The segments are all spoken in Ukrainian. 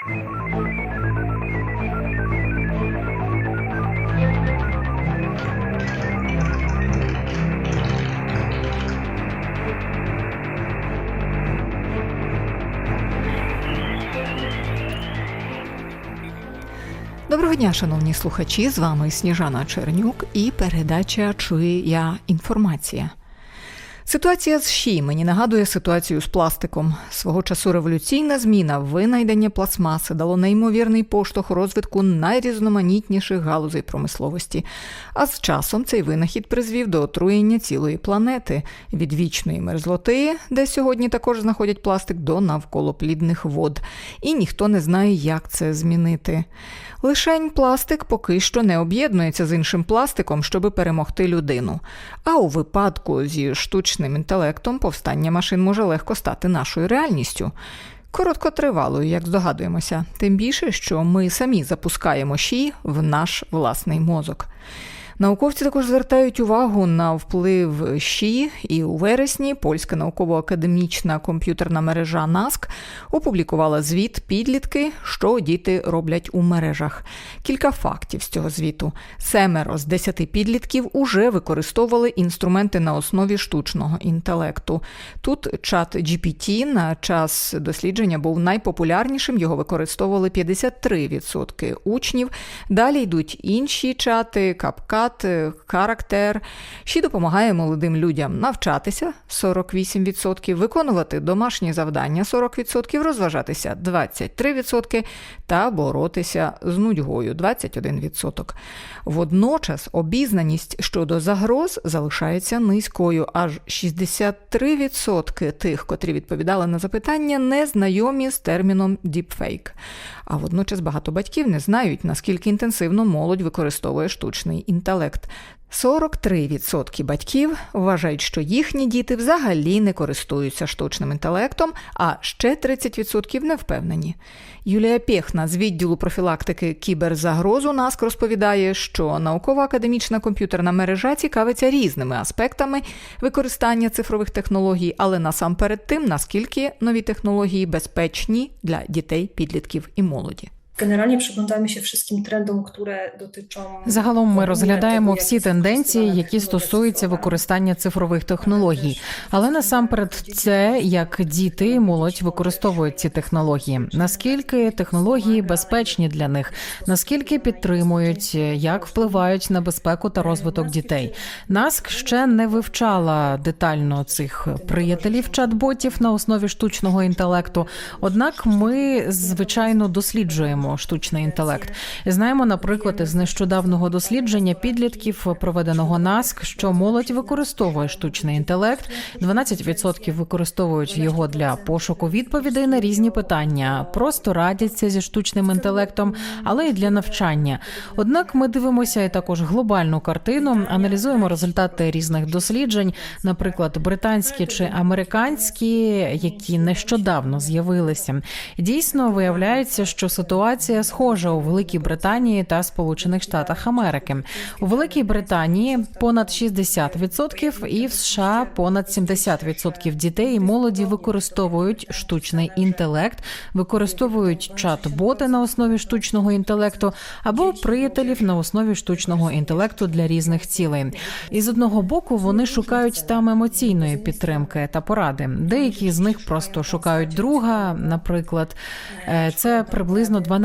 Доброго дня, шановні слухачі. З вами Сніжана Чернюк і передача Чує інформація. Ситуація з ЩІ мені нагадує ситуацію з пластиком. Свого часу революційна зміна винайдення пластмаси дало неймовірний поштовх розвитку найрізноманітніших галузей промисловості. А з часом цей винахід призвів до отруєння цілої планети від вічної мерзлоти, де сьогодні також знаходять пластик, до навколоплідних вод. І ніхто не знає, як це змінити. Лишень пластик поки що не об'єднується з іншим пластиком, щоби перемогти людину. А у випадку зі штучним інтелектом повстання машин може легко стати нашою реальністю. Короткотривалою, як здогадуємося, тим більше, що ми самі запускаємо щі в наш власний мозок. Науковці також звертають увагу на вплив ЩІ, і у вересні польська науково-академічна комп'ютерна мережа НАСК опублікувала звіт підлітки, що діти роблять у мережах. Кілька фактів з цього звіту: семеро з десяти підлітків уже використовували інструменти на основі штучного інтелекту. Тут чат GPT на час дослідження був найпопулярнішим. Його використовували 53% учнів. Далі йдуть інші чати, капкат формат, характер, що допомагає молодим людям навчатися 48%, виконувати домашні завдання 40%, розважатися 23% та боротися з нудьгою 21%. Водночас обізнаність щодо загроз залишається низькою, аж 63% тих, котрі відповідали на запитання, не знайомі з терміном діпфейк. А водночас багато батьків не знають, наскільки інтенсивно молодь використовує штучний інтелект. 43% батьків вважають, що їхні діти взагалі не користуються штучним інтелектом, а ще 30% не впевнені. Юлія Пєхна з відділу профілактики кіберзагроз у нас розповідає, що наукова академічна комп'ютерна мережа цікавиться різними аспектами використання цифрових технологій, але насамперед тим, наскільки нові технології безпечні для дітей, підлітків і молоді. Generalnie przyglądamy się wszystkim trendom, które dotyczą Загалом ми розглядаємо всі тенденції, які стосуються використання цифрових технологій. Але насамперед, це як діти і молодь використовують ці технології. Наскільки технології безпечні для них, наскільки підтримують, як впливають на безпеку та розвиток дітей. Наск ще не вивчала детально цих приятелів чат-ботів на основі штучного інтелекту. Однак ми звичайно досліджуємо штучний інтелект. Знаємо, наприклад, із нещодавного дослідження підлітків, проведеного НАСК, що молодь використовує штучний інтелект. 12% використовують його для пошуку відповідей на різні питання, просто радяться зі штучним інтелектом, але й для навчання. Однак ми дивимося і також глобальну картину, аналізуємо результати різних досліджень, наприклад, британські чи американські, які нещодавно з'явилися. Дійсно виявляється, що ситуація схожа у Великій Британії та Сполучених Штатах Америки. У Великій Британії понад 60% і в США понад 70% дітей і молоді використовують штучний інтелект, використовують чат-боти на основі штучного інтелекту або приятелів на основі штучного інтелекту для різних цілей. І з одного боку вони шукають там емоційної підтримки та поради. Деякі з них просто шукають друга. Наприклад, Е, це приблизно 12%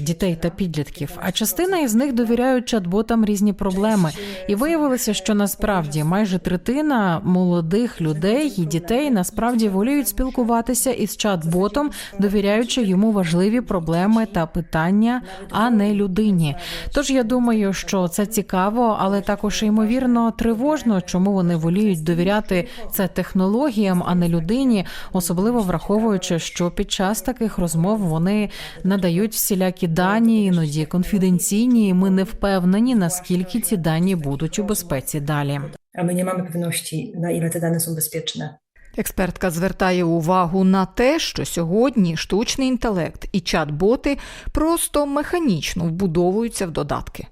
дітей та підлітків. А частина із них довіряють чат-ботам різні проблеми. І виявилося, що насправді майже третина молодих людей і дітей насправді воліють спілкуватися із чат-ботом, довіряючи йому важливі проблеми та питання, а не людині. Тож я думаю, що це цікаво, але також ймовірно тривожно, чому вони воліють довіряти це технологіям, а не людині, особливо враховуючи, що під час таких розмов вони надають всілякі дані, іноді конфіденційні. і Ми не впевнені, наскільки ці дані будуть у безпеці далі. А ми не маємо певності на іле ці дані bezpieczne. Експертка звертає увагу на те, що сьогодні штучний інтелект і чат-боти просто механічно вбудовуються в додатки.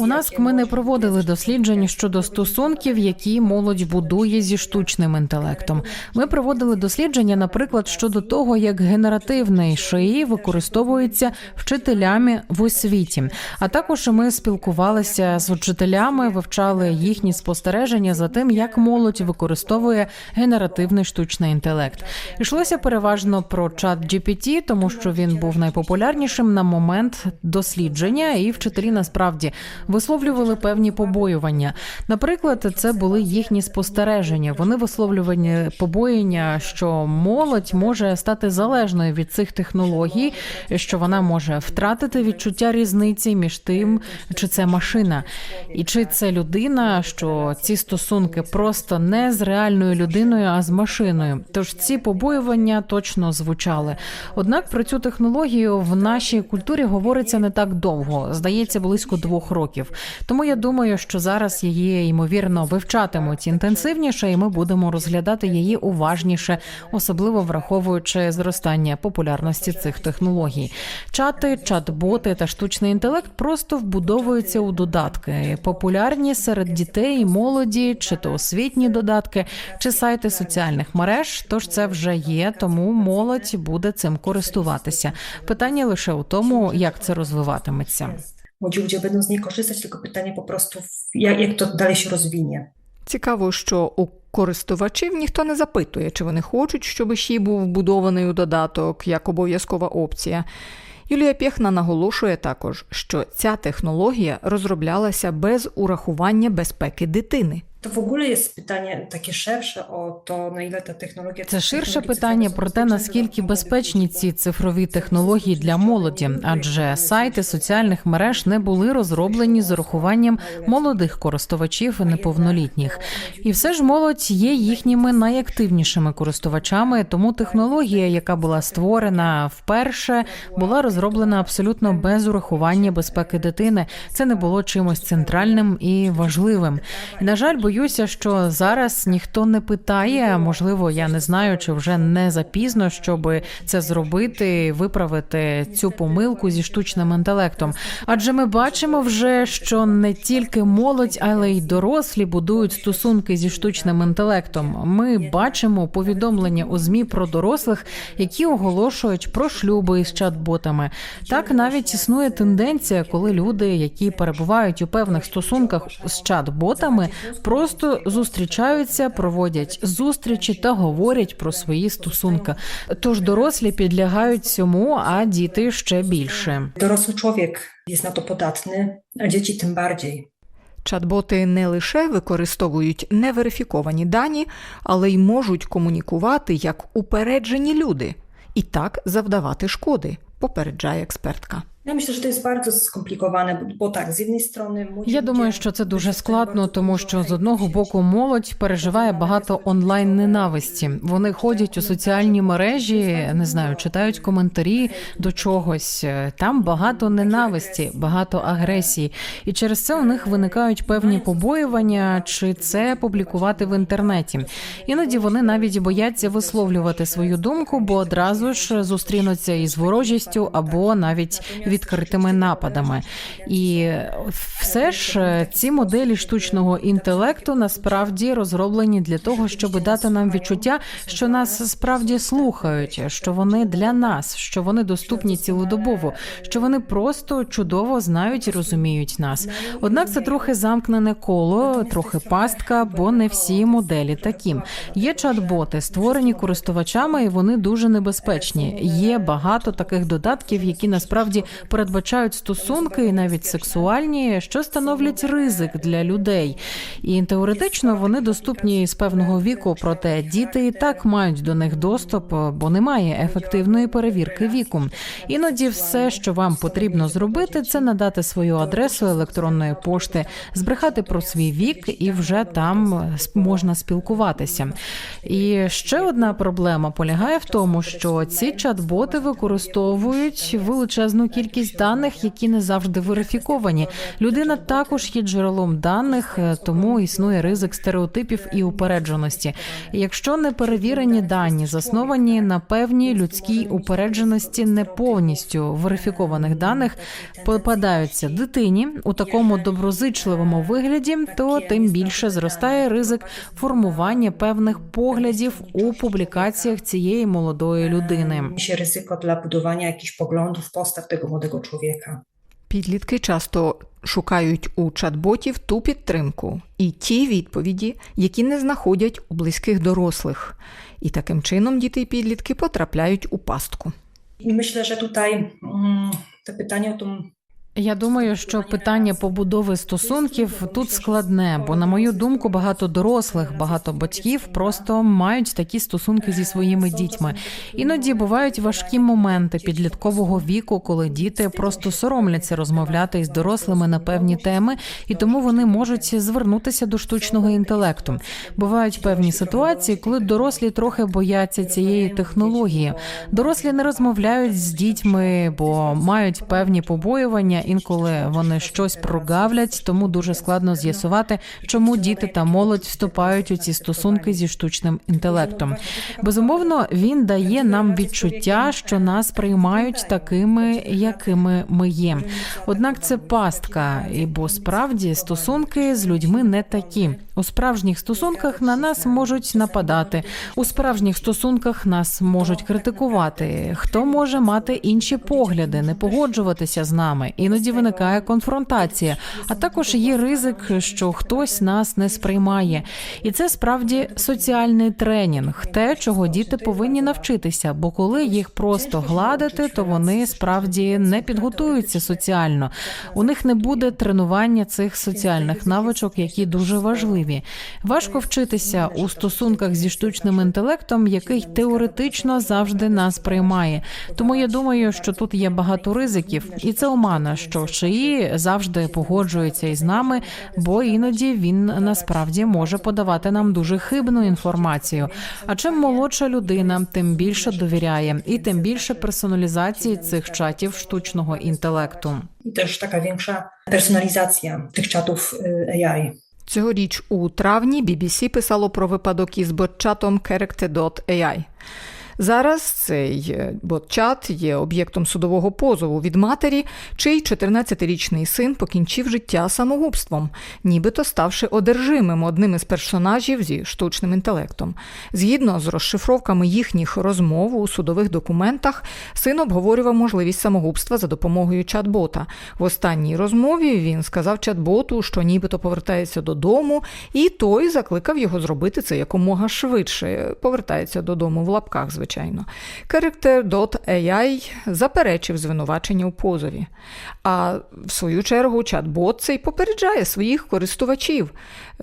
У нас jakie ми не проводили досліджень щодо стосунків, які молодь будує зі штучним інтелектом. Ми проводили дослідження, наприклад, щодо того, як генеративний шиї використовується вчителями в освіті. А також ми спілкувалися з вчителями, вивчали їхні спостереження за тим, як молодь використовує генеративний штучний інтелект. Йшлося переважно про чат GPT, тому що він був найпопулярнішим на момент дослідження, і вчителі насправді висловлювали певні побоювання. Наприклад, це були їхні спостереження. Вони висловлювали побоєння, що молодь може стати залежною від цих технологій, що вона може втратити відчуття різниці між тим, чи це машина, і чи це людина, що ці стосунки просто не з реальною людиною, а з машиною. Тож ці побоювання точно звучали. Однак про цю технологію в нашій культурі говориться не так довго, здається, близько двох років. Тому я думаю, що зараз її ймовірно вивчатимуть інтенсивніше, і ми будемо розглядати її уважніше, особливо враховуючи зростання популярності цих технологій. Чати, чат-боти та штучний інтелект просто вбудовуються у додатки, популярні серед дітей, молоді, чи то освітні додатки, чи сайти соціальних мереж. Тож це вже є, тому молодь буде цим користуватися. Питання лише у тому, як це розвиватиметься. Młodzi ludzie będą z niej korzystać, tylko pytanie po prostu, jak, jak to dalej się rozwinie. Цікаво, що у користувачів ніхто не запитує, чи вони хочуть, щоб ще й був вбудований у додаток як обов'язкова опція. Юлія Пєхна наголошує також, що ця технологія розроблялася без урахування безпеки дитини. To w ogóle jest pytanie takie szersze o to, na ile ta technologia... Це ширше питання про те, наскільки безпечні ці цифрові технології для молоді, адже сайти соціальних мереж не були розроблені з урахуванням молодих користувачів і неповнолітніх. І все ж молодь є їхніми найактивнішими користувачами. Тому технологія, яка була створена вперше, була розроблена абсолютно без урахування безпеки дитини. Це не було чимось центральним і важливим. І на жаль, боюся, що зараз ніхто не питає. Можливо, я не знаю, чи вже не запізно, щоб це зробити, виправити цю помилку зі штучним інтелектом. Адже ми бачимо вже, що не тільки молодь, але й дорослі будують стосунки зі штучним інтелектом. Ми бачимо повідомлення у змі про дорослих, які оголошують про шлюби із чат-ботами. Так навіть існує тенденція, коли люди, які перебувають у певних стосунках з чат-ботами, просто зустрічаються, проводять зустрічі та говорять про свої стосунки. Тож дорослі підлягають цьому, а діти ще більше. Dorosły człowiek jest na to podatny, a dzieci tym bardziej. Чат-боти не лише використовують неверифіковані дані, але й можуть комунікувати як упереджені люди і так завдавати шкоди, попереджає експертка. Ja myślę, to jest bardzo skomplikowane, bo, bo tak, z jednej strony... Я думаю, що це дуже складно, тому що з одного боку молодь переживає багато онлайн ненависті. Вони ходять у соціальні мережі, не знаю, читають коментарі до чогось. Там багато ненависті, багато агресії, і через це у них виникають певні побоювання, чи це публікувати в інтернеті. Іноді вони навіть бояться висловлювати свою думку, бо одразу ж зустрінуться із ворожістю або навіть відкритими нападами. І все ж е, ці моделі штучного інтелекту насправді розроблені для того, щоб дати нам відчуття, що нас справді слухають, що вони для нас, що вони доступні цілодобово, що вони просто чудово знають і розуміють нас. Однак це трохи замкнене коло, трохи пастка, бо не всі моделі такі. Є чат-боти, створені користувачами, і вони дуже небезпечні. Є багато таких додатків, які насправді передбачають стосунки, і навіть сексуальні, що становлять ризик для людей. І теоретично вони доступні з певного віку, проте діти і так мають до них доступ, бо немає ефективної перевірки віку. Іноді все, що вам потрібно зробити, це надати свою адресу електронної пошти, збрехати про свій вік, і вже там можна спілкуватися. І ще одна проблема полягає в тому, що ці чат-боти використовують величезну кількість кількість даних, які не завжди верифіковані. Людина також є джерелом даних, е, тому існує ризик стереотипів і упередженості. Якщо неперевірені дані засновані на певній людській упередженості не повністю верифікованих даних, попадаються дитині у такому доброзичливому вигляді, то тим більше зростає ризик формування певних поглядів у публікаціях цієї молодої людини. się ryzyko dla budowania jakichś poglądów, postaw tego młodego człowieka. Підлітки часто шукають у чат-ботів ту підтримку і ті відповіді, які не знаходять у близьких дорослих. І таким чином діти і підлітки потрапляють у пастку. Myślę, że tutaj te pytanie o tą Я думаю, що питання побудови стосунків тут складне, бо на мою думку, багато дорослих, багато батьків просто мають такі стосунки зі своїми дітьми. Іноді бувають важкі моменти підліткового віку, коли діти просто соромляться розмовляти із дорослими на певні теми, і тому вони можуть звернутися до штучного інтелекту. Бувають певні ситуації, коли дорослі трохи бояться цієї технології. Дорослі не розмовляють з дітьми, бо мають певні побоювання. Інколи вони щось прогавлять, тому дуже складно з'ясувати, чому діти та молодь вступають у ці стосунки зі штучним інтелектом. Безумовно, він дає нам відчуття, що нас приймають такими, якими ми є. Однак це пастка, і бо справді стосунки з людьми не такі. У справжніх стосунках на нас можуть нападати. У справжніх стосунках нас можуть критикувати. Хто може мати інші погляди, не погоджуватися з нами? Іноді виникає конфронтація, а також є ризик, що хтось нас не сприймає. І це справді соціальний тренінг, те, чого діти повинні навчитися. Бо коли їх просто гладити, то вони справді не підготуються соціально. У них не буде тренування цих соціальних навичок, які дуже важливі. Важко вчитися у стосунках зі штучним інтелектом, який теоретично завжди нас приймає. Тому я думаю, що тут є багато ризиків, і це омана, що шиї завжди погоджується із нами, бо іноді він насправді може подавати нам дуже хибну інформацію. А чим молодша людина, тим більше довіряє, і тим більше персоналізації цих чатів штучного інтелекту. też taka większa personalizacja tych czatów y, AI. Цьогоріч у травні BBC писало про випадок із ботчатом Character.ai. Зараз цей е, ботчат є об'єктом судового позову від матері, чий 14-річний син покінчив життя самогубством, нібито ставши одержимим одним із персонажів зі штучним інтелектом. Згідно з розшифровками їхніх розмов у судових документах, син обговорював можливість самогубства за допомогою чат-бота. В останній розмові він сказав чат-боту, що нібито повертається додому, і той закликав його зробити це якомога швидше. Повертається додому в лапках, звичайно. Character.ai заперечив звинувачення у позові. А в свою чергу чат-бот цей попереджає своїх користувачів.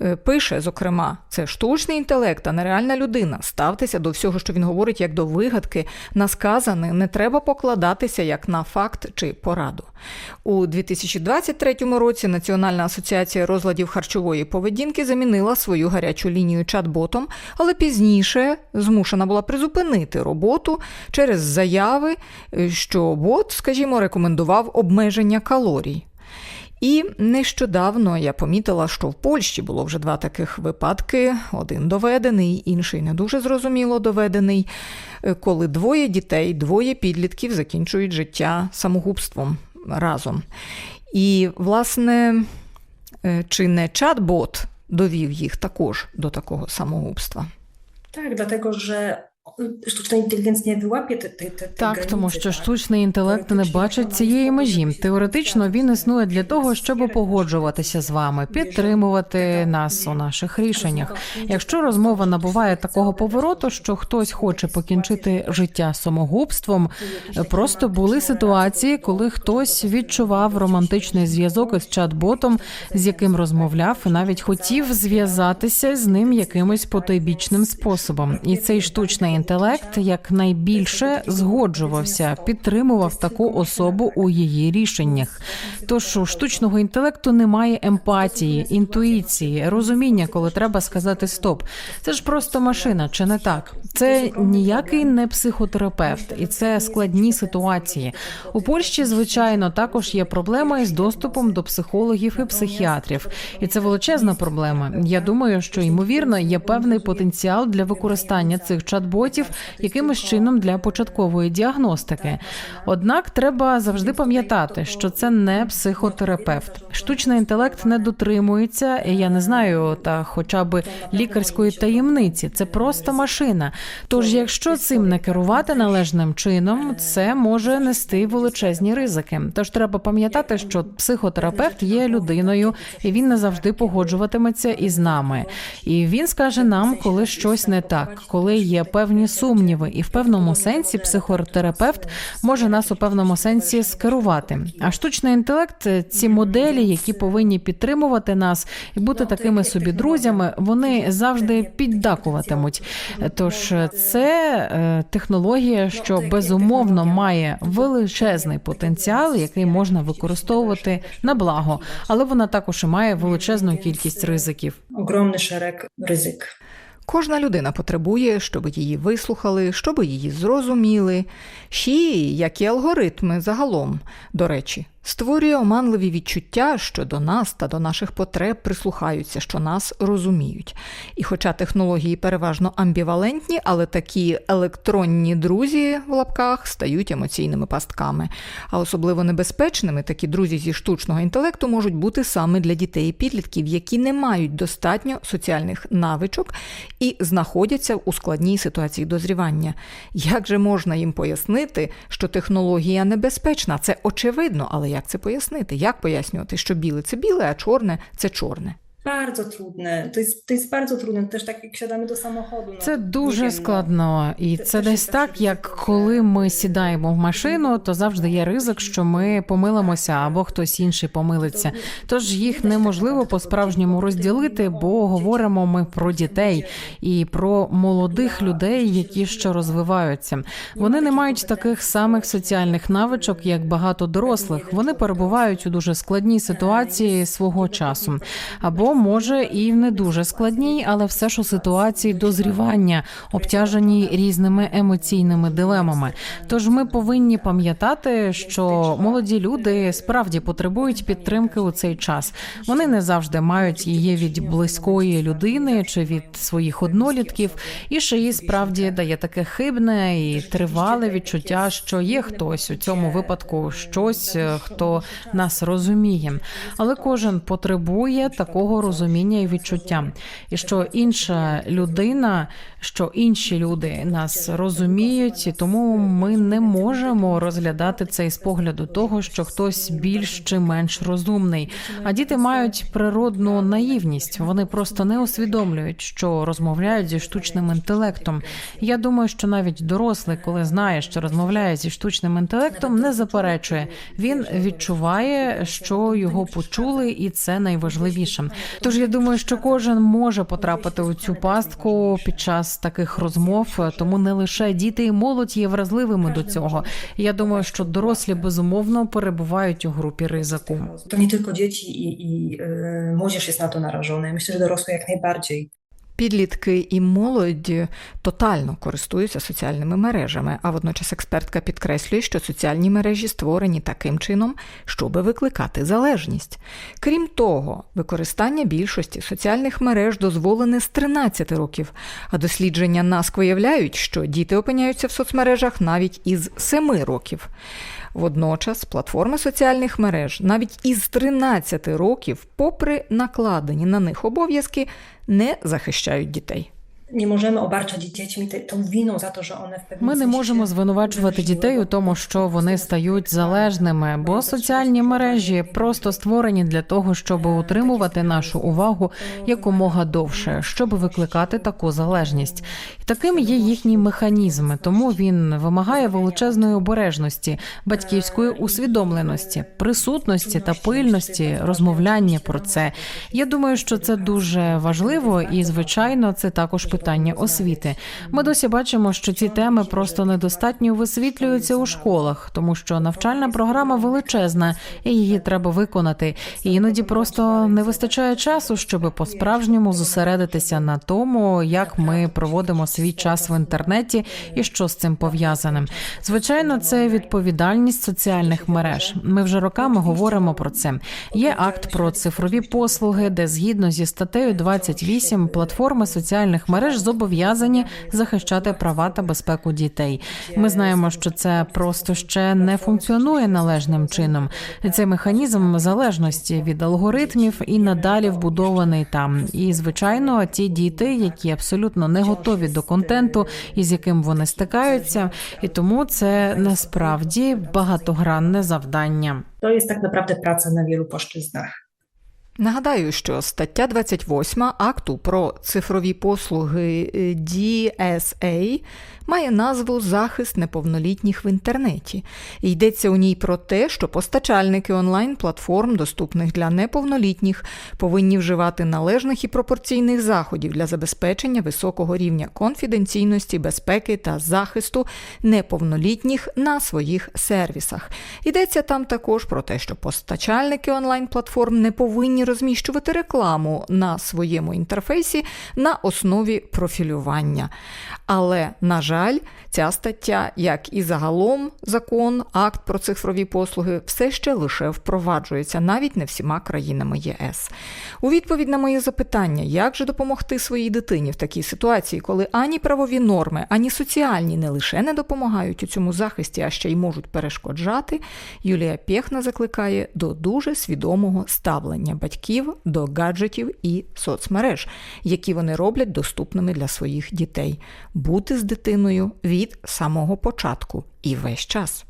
Е, Пише, зокрема, це штучний інтелект, а не реальна людина. Ставтеся до всього, що він говорить, як до вигадки, на сказане не треба покладатися як на факт чи пораду. У 2023 році Національна асоціація розладів харчової поведінки замінила свою гарячу лінію чат-ботом, але пізніше змушена була призупинити роботу через заяви, е, що бот, скажімо, рекомендував обмеження калорій. І нещодавно я помітила, що в Польщі було вже два таких випадки: один доведений, інший не дуже зрозуміло доведений, е, коли двоє дітей, двоє підлітків закінчують життя самогубством разом. І, власне, е, чи не чат-бот довів їх також до такого самогубства? Tak, dlatego że te, te, te, te Так, тому що штучний інтелект не бачить цієї межі. Теоретично він існує для того, щоб погоджуватися з вами, підтримувати нас у наших рішеннях. Якщо розмова набуває такого повороту, що хтось хоче покінчити життя самогубством, просто були ситуації, коли хтось відчував романтичний зв'язок із чат-ботом, з яким розмовляв, і навіть хотів зв'язатися з ним якимось потойбічним способом. І цей штучний інтелект інтелект якнайбільше згоджувався, підтримував таку особу у її рішеннях. Тож у штучного інтелекту немає емпатії, інтуїції, розуміння, коли треба сказати стоп. Це ж просто машина, чи не так? Це ніякий не психотерапевт, і це складні ситуації. У Польщі, звичайно, також є проблема із доступом до психологів і психіатрів, і це величезна проблема. Я думаю, що ймовірно є певний потенціал для використання цих чат-ботів якимось чином для початкової діагностики. Однак треба завжди пам'ятати, що це не психотерапевт. Штучний інтелект не дотримується, я не знаю, та хоча б лікарської таємниці. Це просто машина. Тож, якщо цим не керувати належним чином, це може нести величезні ризики. Тож треба пам'ятати, що психотерапевт є людиною, і він не завжди погоджуватиметься із нами. І він скаже нам, коли щось не так, коли є певні сумніви, і в певному сенсі психотерапевт може нас у певному сенсі скерувати. А штучний інтелект, ці моделі, які повинні підтримувати нас і бути такими собі друзями, вони завжди піддакуватимуть. Тож це е, технологія, що безумовно має величезний потенціал, який можна використовувати на благо, але вона також і має величезну кількість ризиків. Ogromny szereg ryzyk. Кожна людина потребує, щоб її вислухали, щоб її зрозуміли. ще як і алгоритми загалом, до речі, створює оманливі відчуття, що до нас та до наших потреб прислухаються, що нас розуміють. І хоча технології переважно амбівалентні, але такі електронні друзі в лапках стають емоційними пастками. А особливо небезпечними такі друзі зі штучного інтелекту можуть бути саме для дітей і підлітків, які не мають достатньо соціальних навичок і знаходяться у складній ситуації дозрівання. Як же можна їм пояснити, що технологія небезпечна? Це очевидно, але як це пояснити? Як пояснювати, що біле це біле, а чорне це чорне? Bardzo trudne. To jest, to jest bardzo trudne. Też tak jak siadamy do samochodu. No, Це дуже складно, і Це- десь так, як коли ми сідаємо в машину, то завжди є ризик, що ми помилимося або хтось інший помилиться. Тож їх неможливо по-справжньому розділити, бо говоримо ми про дітей і про молодих людей, які ще розвиваються. Вони не мають таких самих соціальних навичок, як багато дорослих. Вони перебувають у дуже складній ситуації свого часу, або може і в не дуже складній, але все ж у ситуації дозрівання, обтяженій різними емоційними дилемами. Тож ми повинні пам'ятати, що молоді люди справді потребують підтримки у цей час. Вони не завжди мають її від близької людини чи від своїх однолітків, і їй справді дає таке хибне і тривале відчуття, що є хтось у цьому випадку, щось, е, хто нас розуміє. Але кожен потребує такого розуміння і відчуття, і що інша людина, що інші люди нас розуміють, і тому ми не можемо розглядати це з погляду того, що хтось більш чи менш розумний. А діти мають природну наївність. Вони просто не усвідомлюють, що розмовляють зі штучним інтелектом. Я думаю, що навіть дорослий, коли знає, що розмовляє зі штучним інтелектом, не заперечує. Він відчуває, що його почули, і це найважливіше. Тож я думаю, що кожен може потрапити у цю пастку під час таких розмов, тому не лише діти і молодь є вразливими до цього. Я думаю, що дорослі безумовно перебувають у групі ризику. То не тільки діти і, i y, młodzież jest na to narażona. Myślę, że dorosłe jak najbardziej. Підлітки і молодь тотально користуються соціальними мережами, а водночас експертка підкреслює, що соціальні мережі створені таким чином, щоб викликати залежність. Крім того, використання більшості соціальних мереж дозволене з 13 років, а дослідження НАСК виявляють, що діти опиняються в соцмережах навіть із 7 років. Водночас платформи соціальних мереж навіть із 13 років, попри накладені на них обов'язки, не захищають дітей. Możemy obarczać dziećmi te, tą winą za to, że one w Ми не можемо звинувачувати дітей у тому, що вони стають залежними, бо соціальні мережі просто створені для того, щоб утримувати нашу увагу якомога довше, щоб викликати таку залежність. І таким є їхні механізми, тому він вимагає величезної обережності, батьківської усвідомленості, присутності та пильності, розмовляння про це. Я думаю, що це дуже важливо, і звичайно, це також питання освіти. Ми досі бачимо, що ці теми просто недостатньо висвітлюються у школах, тому що навчальна програма величезна і її треба виконати. І іноді просто не вистачає часу, щоб по-справжньому зосередитися на тому, як ми проводимо свій час в інтернеті і що з цим пов'язаним. Звичайно, це відповідальність соціальних мереж. Ми вже роками говоримо про це. Є акт про цифрові послуги, де згідно зі статтею 28 платформи соціальних мереж зобов'язані захищати права та безпеку дітей. Ми знаємо, що це просто ще не функціонує належним чином. Цей механізм залежності від алгоритмів і надалі вбудований там. І звичайно, ті діти, які абсолютно не готові до контенту, із яким вони стикаються, і тому це насправді багатогранне завдання. To jest tak naprawdę praca na wielu płaszczyznach. Нагадаю, що стаття 28 акту про цифрові послуги е, DSA має назву Захист неповнолітніх в інтернеті. Йдеться у ній про те, що постачальники онлайн-платформ, доступних для неповнолітніх, повинні вживати належних і пропорційних заходів для забезпечення високого рівня конфіденційності, безпеки та захисту неповнолітніх на своїх сервісах. Йдеться там також про те, що постачальники онлайн-платформ не повинні розміщувати рекламу на своєму інтерфейсі на основі профілювання. Але, на жаль, ця стаття, як і загалом закон, акт про цифрові послуги, все ще лише впроваджується навіть не всіма країнами ЄС. У відповідь на моє запитання, як же допомогти своїй дитині в такій ситуації, коли ані правові норми, ані соціальні не лише не допомагають у цьому захисті, а ще й можуть перешкоджати, Юлія Пєхна закликає до дуже свідомого ставлення батьків до гаджетів і соцмереж, які вони роблять доступними для своїх дітей, бути з дитиною від самого початку і весь час.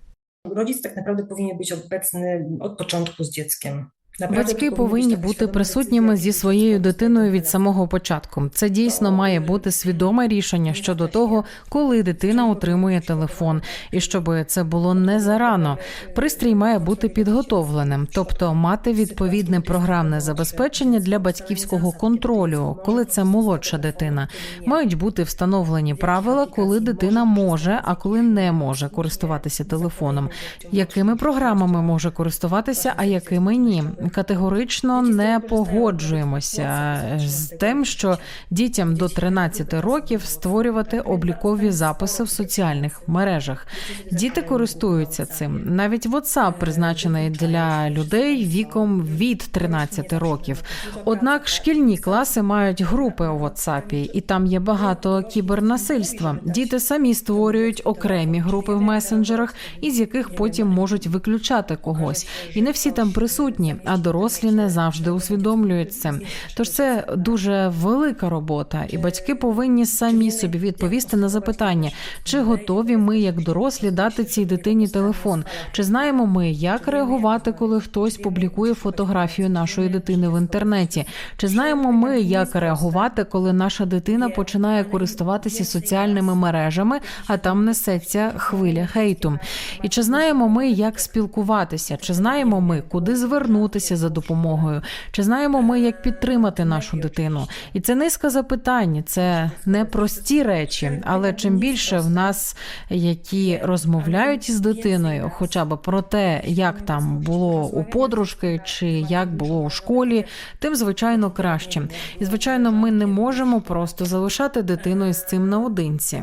Rodzic tak naprawdę powinien być obecny od początku z dzieckiem. Батьки повинні бути присутніми зі своєю дитиною від самого початку. Це дійсно має бути свідоме рішення щодо того, коли дитина отримує телефон, і щоб це було не зарано. Пристрій має бути підготовленим, тобто мати відповідне програмне забезпечення для батьківського контролю, коли це молодша дитина. Мають бути встановлені правила, коли дитина може, а коли не може користуватися телефоном. Якими програмами може користуватися, а якими ні. Категорично не погоджуємося з тим, що дітям до 13 років створювати облікові записи в соціальних мережах. Діти користуються цим. Навіть WhatsApp призначений для людей віком від 13 років. Однак шкільні класи мають групи у WhatsApp, і там є багато кібернасильства. Діти самі створюють окремі групи в месенджерах, із яких потім можуть виключати когось. І не всі там присутні, а дорослі не завжди усвідомлюють це. Тож це дуже велика робота, і батьки повинні самі собі відповісти на запитання, чи готові ми, як дорослі, дати цій дитині телефон, чи знаємо ми, як реагувати, коли хтось публікує фотографію нашої дитини в інтернеті, чи знаємо ми, як реагувати, коли наша дитина починає користуватися соціальними мережами, а там несеться хвиля хейту. І чи знаємо ми, як спілкуватися, чи знаємо ми, куди звернутися за допомогою, чи знаємо ми, як підтримати нашу дитину? І це низка запитань, це не прості речі, але чим більше в нас, які розмовляють із дитиною, хоча б про те, як там було у подружки, чи як було у школі, тим звичайно краще. І звичайно, ми не можемо просто залишати дитину із цим наодинці.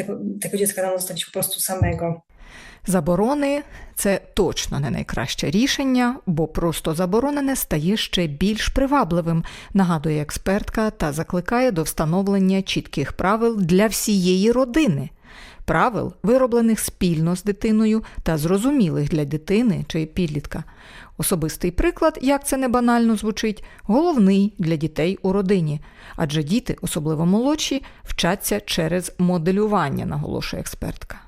Tego, tego dziecka tam zostawić po prostu samego. Заборони це точно не найкраще рішення, бо просто заборонене стає ще більш привабливим, нагадує експертка та закликає до встановлення чітких правил для всієї родини. Правил, вироблених спільно з дитиною та зрозумілих для дитини чи підлітка. Особистий приклад, як це не банально звучить, головний для дітей у родині, адже діти, особливо молодші, вчаться через моделювання, наголошує експертка.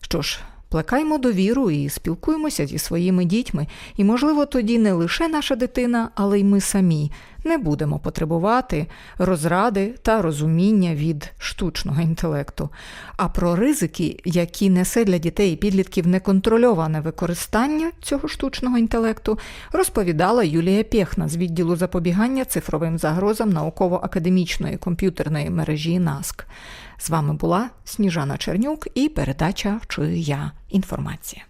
Що ж, плекаймо довіру і спілкуємося зі своїми дітьми, і, можливо, тоді не лише наша дитина, але й ми самі не будемо потребувати розради та розуміння від штучного інтелекту. А про ризики, які несе для дітей і підлітків неконтрольоване використання цього штучного інтелекту, розповідала Юлія Пєхна з відділу запобігання цифровим загрозам науково-академічної комп'ютерної мережі НАСК. З вами була Сніжана Чернюк і передача Чую я інформація.